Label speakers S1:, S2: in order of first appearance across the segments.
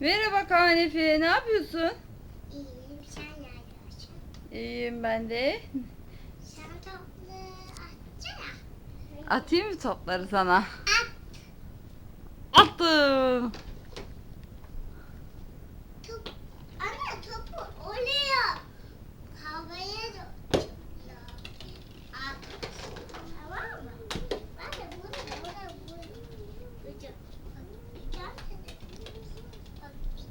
S1: Merhaba Kanefi, ne yapıyorsun?
S2: İyiyim, sen neredesin?
S1: İyiyim ben de.
S2: Sen toplu atsana.
S1: Atayım mı topları sana?
S2: At.
S1: Attım.
S2: Top. Ana topu oraya. Havaya da uçuyor. At. Tamam mı? Ben de bunu, bunu, bunu. Ucu. Bak, bir tane de- Bak, bir tane de topla buraya gel. Hadi gidelim.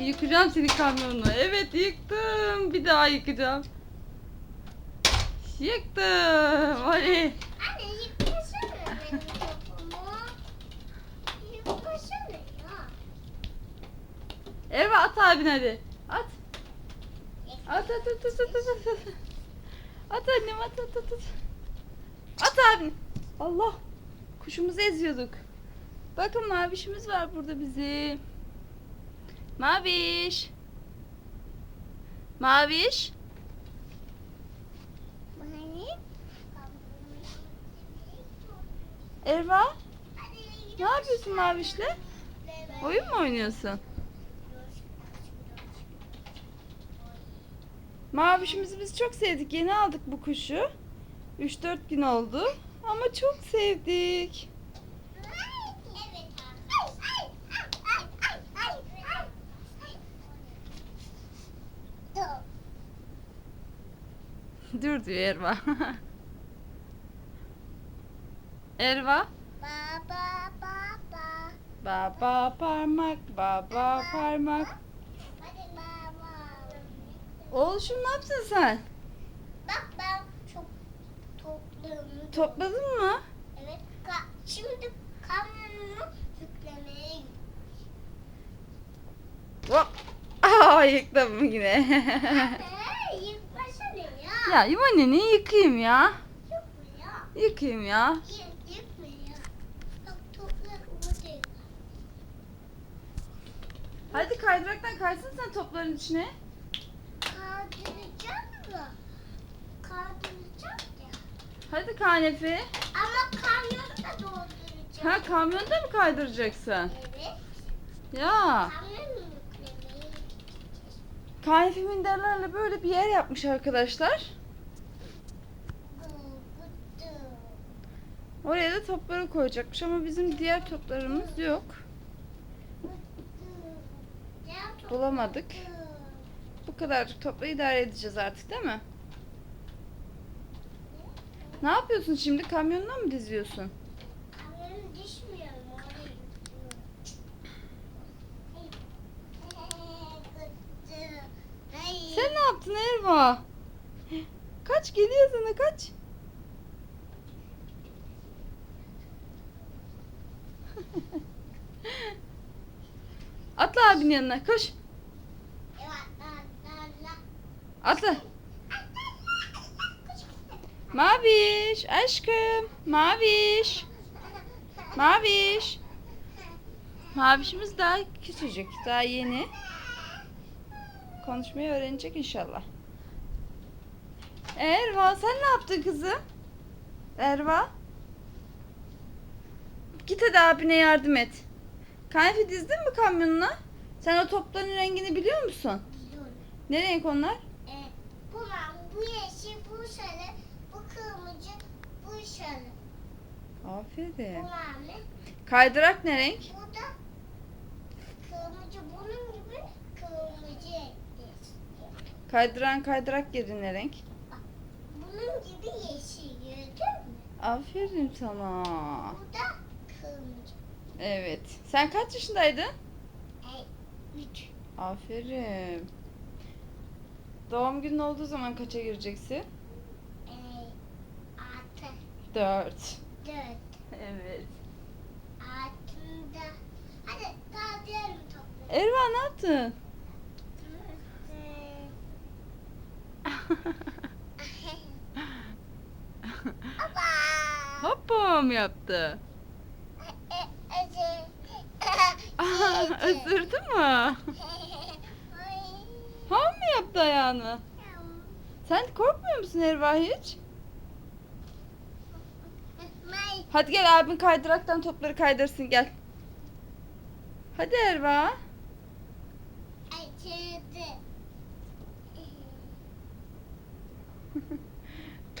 S1: Yıkacağım seni kamyonunu. Evet yıktım. Bir daha yıkacağım. Yıktım. Hadi.
S2: Anne yıkmasana benim topumu. Yıkmasana ya.
S1: Erva at abin hadi. At. At at at at at at. at. At annem at at at at. At abin. Allah. Kuşumuzu eziyorduk. Bakın mavişimiz var burada bizim. Maviş. Maviş. Erva. Ne yapıyorsun Maviş'le? Oyun mu oynuyorsun? Mavişimizi biz çok sevdik. Yeni aldık bu kuşu. 3-4 gün oldu. Ama çok sevdik.
S2: Dur
S1: diyor Erva. Erva.
S2: Baba, baba.
S1: Baba parmak, baba parmak.
S2: Hadi baba.
S1: Oğlum ne yaptın sen?
S2: Bak ben çok topladım.
S1: Topladın mı?
S2: Evet. Ka- şimdi kamyonumu yüklemeye gidiyorum.
S1: Hop. Aa yıktım yine.
S2: Ya.
S1: ya İvan'ı yıkayayım ya.
S2: Yıkma ya.
S1: Yıkayayım ya.
S2: Yık, yıkma ya. Bak toplar orada yıkar.
S1: Hadi kaydıraktan kaysın sen topların içine.
S2: Kaldıracağım mı? Kaldıracağım ya.
S1: Hadi Kanefi.
S2: Ama kamyonu da dolduracağım.
S1: Ha kamyonda mı kaydıracaksın?
S2: Evet.
S1: Ya.
S2: Kamyonu yüklemeye gideceğiz.
S1: Kanefi minderlerle böyle bir yer yapmış arkadaşlar.
S2: Bu, bu, bu,
S1: Oraya da topları koyacakmış ama bizim diğer toplarımız yok. Bulamadık.
S2: bu.
S1: Kadarcık topla idare edeceğiz artık değil mi? Ne yapıyorsun şimdi? Kamyonuna mı diziyorsun? Sen ne yaptın Erva? Kaç geliyor sana kaç. Abinin yanına koş. Atla. Maviş aşkım. Maviş. Maviş. Mavişimiz daha küçücük. Daha yeni. Konuşmayı öğrenecek inşallah. Erva sen ne yaptın kızım? Erva. Git hadi abine yardım et. Kanefi dizdin mi kamyonuna? Sen o topların rengini biliyor musun?
S2: Biliyorum.
S1: Ne renk onlar?
S2: Ee, bu mavi, bu yeşil, bu sarı, bu kırmızı, bu sarı. Bu
S1: Aferin.
S2: mavi,
S1: Kaydırak ne renk?
S2: bu da kırmızı. Bunun gibi kırmızı.
S1: Kaydıran kaydırak yeri ne renk?
S2: Bunun gibi yeşil gördün mü?
S1: Aferin sana.
S2: Bu da kırmızı.
S1: Evet. Sen kaç yaşındaydın?
S2: Üç.
S1: Aferin. Doğum günün olduğu zaman kaça gireceksin?
S2: Ee, altı,
S1: Dört.
S2: dört.
S1: Evet.
S2: Altında. Hadi kaldıralım topları.
S1: Erva ne yaptın?
S2: Baba.
S1: Hoppam yaptı.
S2: E, eze.
S1: Aha, ısırdı mı? Hav mı yaptı ayağını? Sen korkmuyor musun Erva hiç? Hadi gel abin kaydıraktan topları kaydırsın gel. Hadi Erva.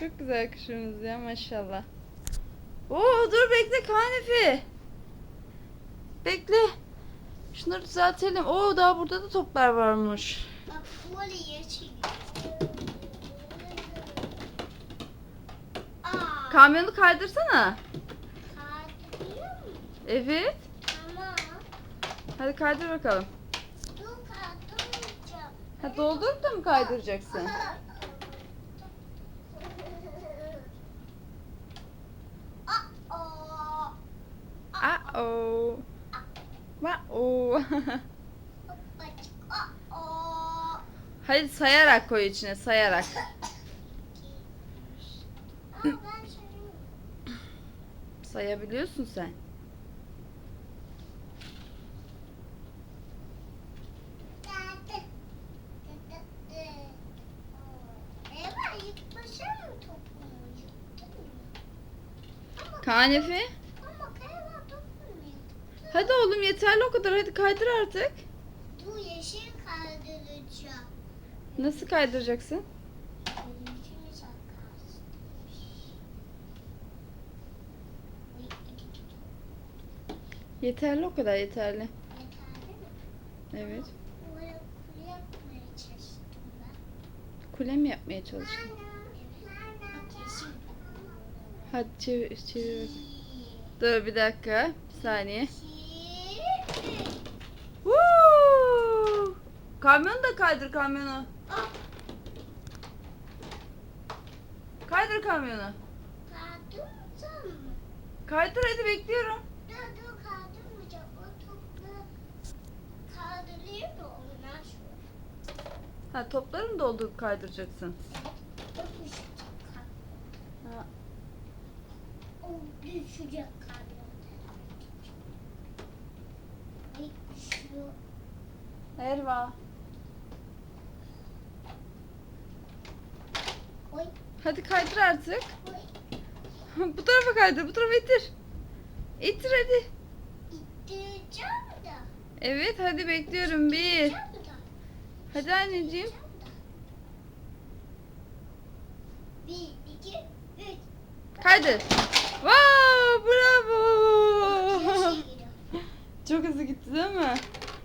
S1: Çok güzel kuşumuz ya maşallah. Oo dur bekle Kanefi. Bekle. Şunları düzeltelim. Oo daha burada da toplar varmış.
S2: Bak yeşil.
S1: Kamyonu kaydırsana.
S2: Mu?
S1: Evet.
S2: Ama
S1: Hadi kaydır bakalım.
S2: dur kaldırmayacağım.
S1: Ha doldurup da mı kaydıracaksın?
S2: Aa.
S1: O. Hadi sayarak koy içine sayarak. Sayabiliyorsun sen.
S2: Geldi. Dıdıdı. Eva yıkmasana topumu. Yıktın mı? Ama-
S1: Kanefi.
S2: Ama Eva topumu yıktı.
S1: Hadi oğlum yeterli o kadar. Hadi kaydır artık.
S2: Bu yeşil kaydıracağım.
S1: Nasıl kaydıracaksın? Yeterli o kadar yeterli.
S2: yeterli mi?
S1: Evet.
S2: Kule
S1: mi yapmaya çalıştın? Hadi çevir, çevir. Dur bir dakika. Bir saniye.
S2: İki, üç.
S1: Woo! Kamyonu da kaydır kamyonu.
S2: Ah,
S1: Kaydır kamyonu. Kaydır hadi bekliyorum. Ha topları mı doldurup kaydıracaksın?
S2: Kamyon.
S1: Ha.
S2: O düşecek düşüyor.
S1: Erva. Hadi kaydır artık. bu tarafa kaydır, bu tarafa ittir. İttir hadi.
S2: İttireceğim da.
S1: Evet hadi bekliyorum. Bir. Hadi anneciğim.
S2: Bir, iki, üç.
S1: Kaydır. Wow, bravo. Çok hızlı gitti değil mi?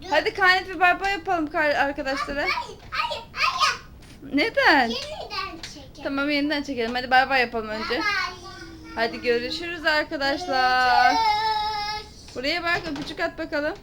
S2: Dur.
S1: Hadi kanepi bay bay yapalım arkadaşlara.
S2: Hayır, hayır, hayır.
S1: Neden?
S2: Çekelim.
S1: Tamam yeniden çekelim. Hadi bay bay yapalım önce. Hadi görüşürüz arkadaşlar. Buraya bak öpücük at bakalım.